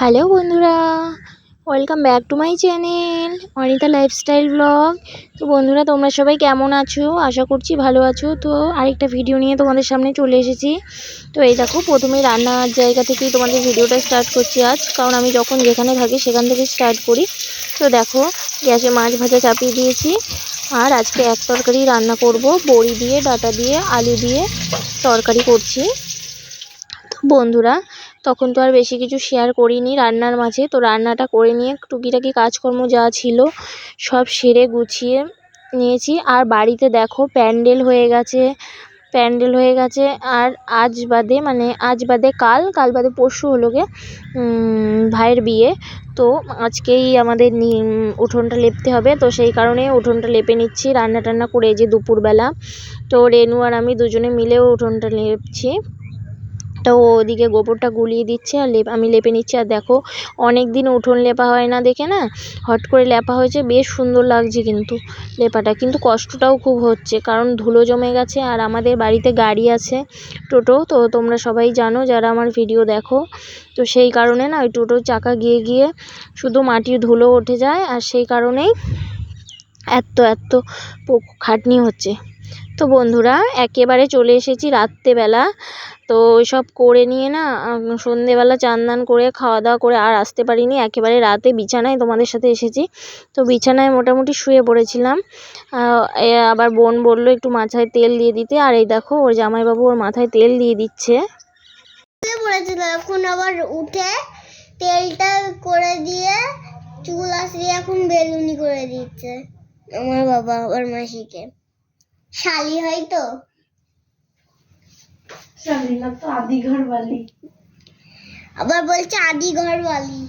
Hello বন্ধুরা, welcome back to my channel Anita lifestyle blog. তো বন্ধুরা, তোমরা সবাই কেমন আছো? আশা করছি ভালো আছো। তো আরেকটা ভিডিও নিয়ে তোমাদের সামনে চলে এসেছি। তো এই দেখো, প্রথমে রান্নার জায়গা থেকেই তোমাদের ভিডিওটা স্টার্ট করছি আজ। কারণ আমি যখন যেখানে থাকি, সেখান থেকে স্টার্ট করি। তো দেখো, গ্যাসে মাছ ভাজা চাপিয়ে দিয়েছি। আর আজকে এক তরকারি রান্না করব। বড়ি দিয়ে, ডাটা দিয়ে, আলু দিয়ে তরকারি করছি। তো বন্ধুরা তখন তো আর বেশি কিছু শেয়ার করিনি রান্নার মাঝে। তো রান্নাটা করে নিয়ে টুকিটাকি কাজকর্ম যা ছিল সব সেরে গুছিয়ে নিয়েছি। আর বাড়িতে দেখো প্যান্ডেল হয়ে গেছে, প্যান্ডেল হয়ে গেছে। আর আজ বাদে মানে আজ বাদে কাল কাল বাদে পরশু হলো গে ভাইয়ের বিয়ে। তো আজকেই আমাদের উঠোনটা লেপতে হবে। তো সেই কারণে উঠোনটা লেপে নিচ্ছি। রান্না টান্না করে যে দুপুরবেলা। তো রেনু আর আমি দুজনে মিলেও উঠোনটা লেপছি। তো ও ওদিকে গোবরটা গুলিয়ে দিচ্ছে আর লেপ আমি লেপে নিচ্ছি। আর দেখো অনেক দিন উঠোন লেপা হয় না দেখে না? হট করে লেপা হয়েছে, বেশ সুন্দর লাগছে কিন্তু লেপাটা। কিন্তু কষ্টটাও খুব হচ্ছে, কারণ ধুলো জমে গেছে আর আমাদের বাড়িতে গাড়ি আছে, টোটো। তো তোমরা সবাই জানো যারা আমার ভিডিও দেখো, তো সেই কারণে না ওই টোটোর চাকা গিয়ে গিয়ে শুধু মাটির ধুলো উঠে যায় আর সেই কারণেই এত এত খাটনি হচ্ছে। তো বন্ধুরা, একেবারে চলে এসেছি রাত্রেবেলা। তো সব করে নিয়ে না সন্ধেবেলা চান করে, খাওয়া দাওয়া করে আর আসতে পারিনি। একেবারে রাতে বিছানায় তোমাদের সাথে এসেছি। তো বিছানায় মোটামুটি শুয়ে পড়েছিলাম। আবার বোন বলল একটু মাথায় তেল দিয়ে দিতে। আর এই দেখো, ওর জামাইবাবু ওর মাথায় তেল দিয়ে দিচ্ছে। এখন আবার উঠে তেলটা করে দিয়ে, চুল আসলে এখন বেলুনি করে দিচ্ছে। আমার বাবা আবার মাসিকে। শালি হয় তো। শালীনা তো আদি ঘর বালি আবার বলছে আদি ঘর বালি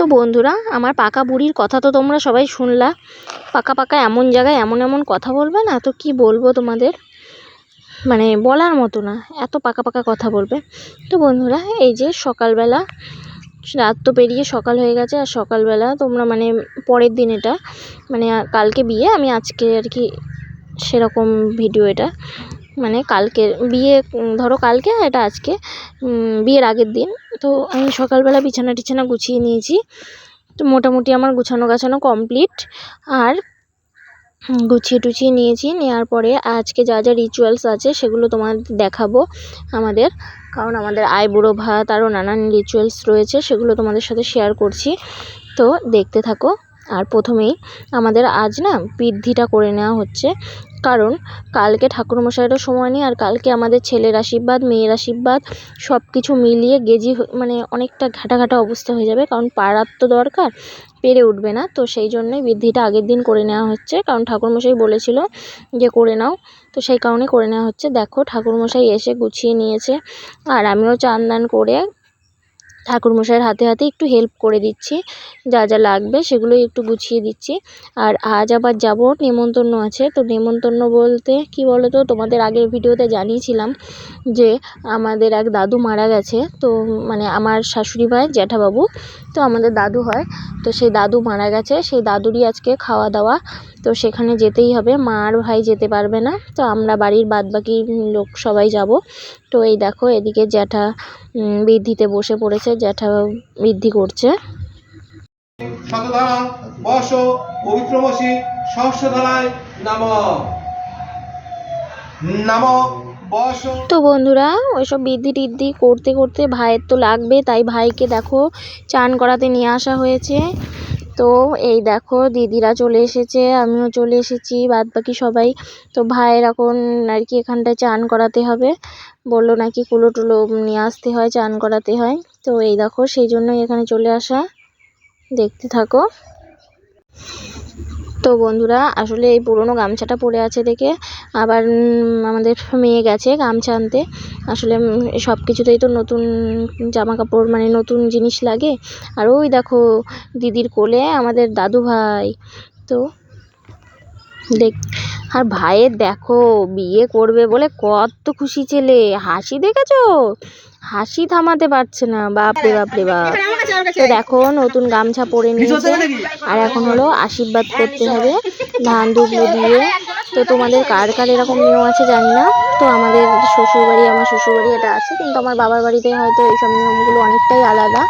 তো বন্ধুরা আমার পাকা বুড়ির কথা তো তোমরা সবাই শুনলা। পাকা পাকা এমন জায়গায় এমন এমন কথা বলবে না তো কি বলব তোমাদের? মানে বলার মতো না এত পাকা পাকা কথা বলবে। তো বন্ধুরা এই যে সকালবেলা রাত তো পেরিয়ে সকাল হয়ে গেছে আর সকালবেলা তোমরা মানে পরের দিন এটা মানে কালকে বিয়ে আমি আজকে আর কি সেরকম ভিডিও এটা। মানে কালকে বিয়ে ধরো কালকে আর এটা আজকে বিয়ের আগের দিন। তো আমি সকালবেলা বিছানা টিছানা গুছিয়ে নিয়েছি। তো মোটামুটি আমার গুছানো গাছানো কমপ্লিট আর গুছিয়ে টুছিয়ে নিয়েছি। নেওয়ার পরে আজকে যা যা রিচুয়ালস আছে সেগুলো তোমাদের দেখাবো আমাদের। কারণ আমাদের আইবুড়ো ভাত আরও নানান রিচুয়ালস রয়েছে, সেগুলো তোমাদের সাথে শেয়ার করছি। তো দেখতে থাকো। আর প্রথমেই আমাদের আজ না বৃদ্ধিটা করে নেওয়া হচ্ছে। কারণ কালকে ঠাকুরমশাইয়েরও সময় নেই আর কালকে আমাদের ছেলের আশীর্বাদ, মেয়ের আশীর্বাদ সব কিছু মিলিয়ে গেজি মানে অনেকটা ঘাটা ঘাটা অবস্থা হয়ে যাবে। কারণ পাড়ার তো দরকার, পেরে উঠবে না। তো সেই জন্যই বৃদ্ধিটা আগের দিন করে নেওয়া হচ্ছে। কারণ ঠাকুরমশাই বলেছিল যে করে নাও। তো সেই কারণে করে নেওয়া হচ্ছে। দেখো ঠাকুরমশাই এসে গুছিয়ে নিয়েছে। আর আমিও চান দান করে ঠাকুরমশাইয়ের হাতে হাতে একটু হেল্প করে দিচ্ছি, যা যা লাগবে সেগুলোই একটু গুছিয়ে দিচ্ছি। আর আজ আবার যাব, নেমন্তন্ন আছে। তো নেমন্তন্ন বলতে কি বলো তো তোমাদের আগের ভিডিওতে জানিয়েছিলাম যে আমাদের এক দাদু মারা গেছে। তো মানে আমার শাশুড়ি ভাই, জ্যাঠাবাবু, তো আমাদের দাদু হয়। তো সেই দাদু মারা গেছে। সেই দাদুরই আজকে খাওয়া দাওয়া। তো সেখানে যেতেই হবে। মা আর ভাই যেতে পারবে না। তো আমরা বাড়ির বাদবাকি লোক সবাই যাব। তো এই দেখো এদিকে জ্যাঠা বৃদ্ধিতে বসে পড়েছে। জ্যাঠা বৃদ্ধি করছে। শতধারা বস পবিত্রমসি সহস্রধারায় নাম। নাম তো বন্ধুরা ওইসব বৃদ্ধি টিদ্ধি করতে করতে ভাইয়ের তো লাগবে। তাই ভাইকে দেখো চান করাতে নিয়ে আসা হয়েছে। তো এই দেখো দিদিরা চলে এসেছে, আমিও চলে এসেছি বাদ বাকি সবাই। তো ভাইয়ের এখন আর কি এখানটায় চান করাতে হবে। বলল নাকি কুলো টুলো নিয়ে আসতে হয়, চান করাতে হয়। তো এই দেখো সেই জন্যই এখানে চলে আসা। দেখতে থাকো। তো বন্ধুরা, আসলে এই পুরনো গামছাটা পড়ে আছে দেখে। আবার আমাদের মেয়ে গেছে গামছা আনতে। আসলে সব কিছুতেই তো নতুন জামা কাপড় মানে নতুন জিনিস লাগে। আর ওই দেখো, দিদির কোলে আমাদের দাদু ভাই তো দেখ আর ভাইয়ের দেখো বিয়ে করবে বলে কত খুশি ছেলে। হাসি দেখেছ? হাসি থামাতে পারছে না। বাপরে বাপরে বাপ। তো দেখো নতুন গামছা পরে নিয়েছে। আর এখন হলো আশীর্বাদ করতে হবে ধান দুবলো দিয়ে। তো তোমাদের কার কার এরকম নিয়ম আছে জানি না। তো আমাদের শ্বশুরবাড়ি আমার শ্বশুরবাড়ি এটা আছে। কিন্তু আমার বাবার বাড়িতে হয়তো এইসব নিয়মগুলো অনেকটাই আলাদা।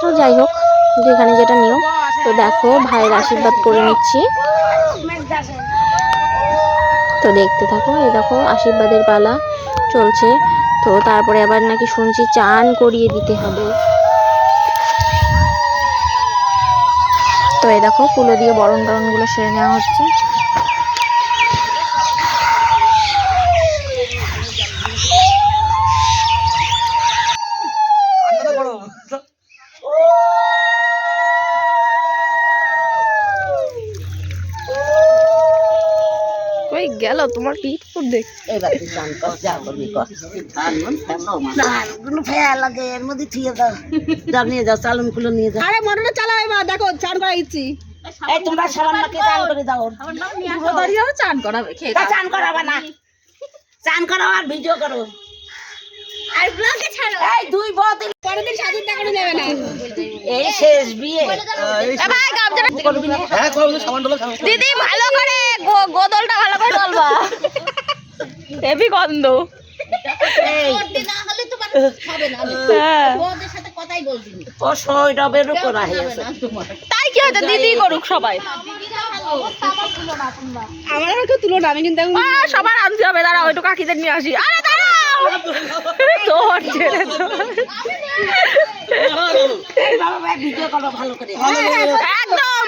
তো যাই হোক যেখানে যেটা নিয়ম। তো দেখো ভাইয়ের আশীর্বাদ করে নিচ্ছি। তো দেখতে থাকো, এই দেখো আশীর্বাদের পালা চলছে। তো তারপরে আবার নাকি শুনছি চান করিয়ে দিতে হবে। তো এই দেখো, কুলো দিয়ে বরণ টরণগুলো সেরে নেওয়া হচ্ছে। তোমার পিঠ ফুট দেখ এবার তুই কর যা করবি কর মন ফেলো এর মধ্যে থিয়ে দাও। যাও নিয়ে যাও চালন খুলে নিয়ে যাও। আরে মোটরটা চালাও এবার দেখো চান করা ইচ্ছি এই তোমরা সাবান মাকে চান করে দাও। চান করাবে তা চান করাবা না। চান করো আর ভিডিও করো। আর ব্লগে ছাড়ো। এই দুই বোতল পরের স্বাধীন দেখানো যাবে না। এই শেষ বিয়ে। করবি না হ্যাঁ দিদি ভালো করে গোদলটা ভালো করে ডলবা হেভি গন্ধ। এই। না হলে তোমার হবে না হ্যাঁ। ওদের সাথে কথাই বলবি ও সই ডবের উপর আছে তাই কি হয়েছে? দিদি করুক সবাই। আমার আর কেউ তুলো না আমি কিন্তু সবার আনতে হবে কাকিদের নিয়ে আসি। আরে দাঁড়াও! তোর ছেড়ে তোর। এই বাবা ভাই ভিডিও করো ভালো করে। একদম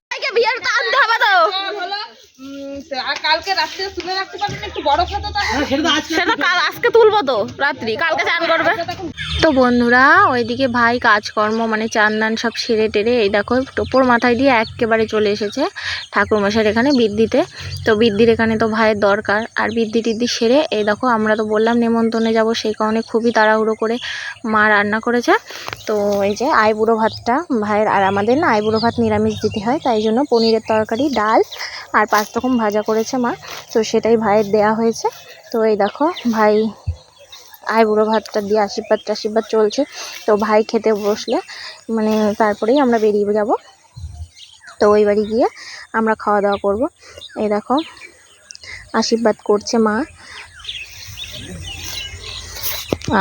সবাইকে বিয়ের তো আনতে হবে তো হলো উম, আর রাত্রে তুলে রাখতে পারবেন একটু বড় খাতা তো সে তো কাল আজকে তুলবো তো রাত্রি। কালকে চান করবে। তো বন্ধুরা, ওইদিকে ভাই কাজকর্ম মানে চান দান সব সেরে টেরে, এই দেখো টোপর মাথায় দিয়ে একেবারে চলে এসেছে ঠাকুরমশাইয়ের এখানে বৃদ্ধিতে তো বৃদ্ধির এখানে তো ভাইয়ের দরকার, আর বৃদ্ধি টিদ্ধি সেরে, এই দেখো আমরা তো বললাম নেমন্তন্নে যাব, সেই কারণে খুবই তাড়াহুড়ো করে মা রান্না করেছে। তো এই যে আইবুড়ো ভাতটা ভাইয়ের, আর আমাদের না আইবুড়ো ভাত নিরামিষ দিতে হয়, তাই জন্য পনিরের তরকারি, ডাল আর পাঁচ রকম ভাজা করেছে মা, তো সেটাই ভাইয়ের দেয়া হয়েছে। তো এই দেখো ভাই আই বুড়ো ভাতটা দিয়ে আশীর্বাদ টাশীর্বাদ চলছে। তো ভাই খেতে বসলে মানে তারপরেই আমরা বেরিয়ে যাব। তো ওই বাড়ি গিয়ে আমরা খাওয়া দাওয়া করব। এই দেখো, আশীর্বাদ করছে মা।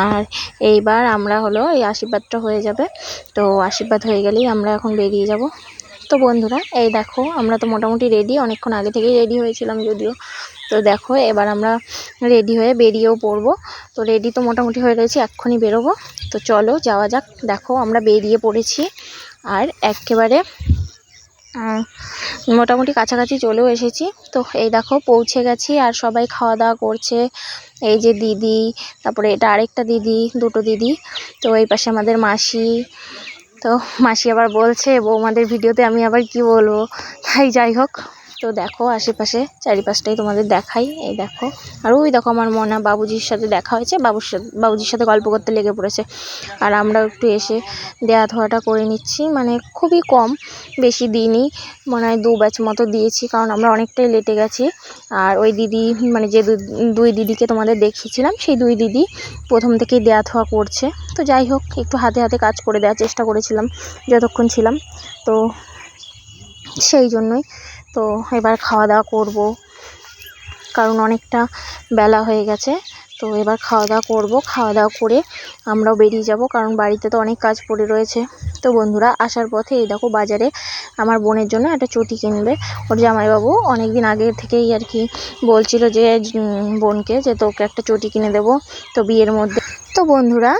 আর এইবার আমরা হলো এই আশীর্বাদটা হয়ে যাবে। তো আশীর্বাদ হয়ে গেলেই আমরা এখন বেরিয়ে যাব। তো বন্ধুরা, এই দেখো, আমরা তো মোটামুটি রেডি অনেকক্ষণ আগে থেকেই রেডি হয়েছিলাম যদিও। তো দেখো, এবার আমরা রেডি হয়ে বেরিয়েও পড়ব। তো রেডি তো মোটামুটি হয়ে রয়েছে এক্ষুনি বেরোবো। তো চলো, যাওয়া যাক। দেখো, আমরা বেরিয়ে পড়েছি। আর একেবারে মোটামুটি কাছাকাছি চলেও এসেছি। তো এই দেখো, পৌঁছে গেছি আর সবাই খাওয়া দাওয়া করছে। এই যে দিদি, তারপরে এটা আরেকটা দিদি, দুটো দিদি। তো এই পাশে আমাদের মাসি। তো মাসি আবার বলছে, বৌমাদের ভিডিওতে আমি আবার কি বলব? তাই যাই হোক। তো দেখো আশেপাশে চারিপাশটাই তোমাদের দেখাই, এই দেখো। আর ওই দেখো আমার মনা বাবুজির সাথে দেখা হয়েছে, বাবুর সাথে, বাবুজির সাথে গল্প করতে লেগে পড়েছে। আর আমরাও একটু এসে দেয়া ধোয়াটা করে নিচ্ছি মানে খুবই কম, বেশি দিনই, মনে হয় দু ব্যাচ মতো দিয়েছি, কারণ আমরা অনেকটাই লেটে গেছি। আর ওই দিদি মানে যে দুই দিদিকে তোমাদের দেখিয়েছিলাম, সেই দুই দিদি প্রথম থেকেই দেয়া ধোয়া করছে। তো যাই হোক, একটু হাতে হাতে কাজ করে দেওয়ার চেষ্টা করেছিলাম, যতক্ষণ ছিলাম। তো সেই জন্যই। তো এবার খাওয়া দাওয়া করব। কারণ অনেকটা বেলা হয়ে গেছে। তো এবার খাওয়া দাওয়া করব। খাওয়া দাওয়া করে আমরাও বেরিয়ে যাব। কারণ বাড়িতে তো অনেক কাজ পড়ে রয়েছে। তো বন্ধুরা, আসার পথে এই দেখো বাজারে আমার বোনের জন্য একটা চটি কিনবে। ওর জামাইবাবু অনেক দিন আগে থেকেই আর কি বলছিল যে বোনকে যে তোকে একটা চটি কিনে দেবো। তো বিয়ের মধ্যে তো বন্ধুরা,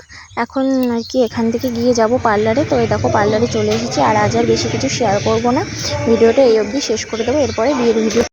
এখন আর কি এখান থেকে গিয়ে যাব পার্লারে। তো এই দেখো, পার্লারে চলে এসেছি, আর আজ আর বেশি কিছু শেয়ার করব না। ভিডিওটা এই অবধি শেষ করে দেবো, এরপরে বিয়ের ভিডিও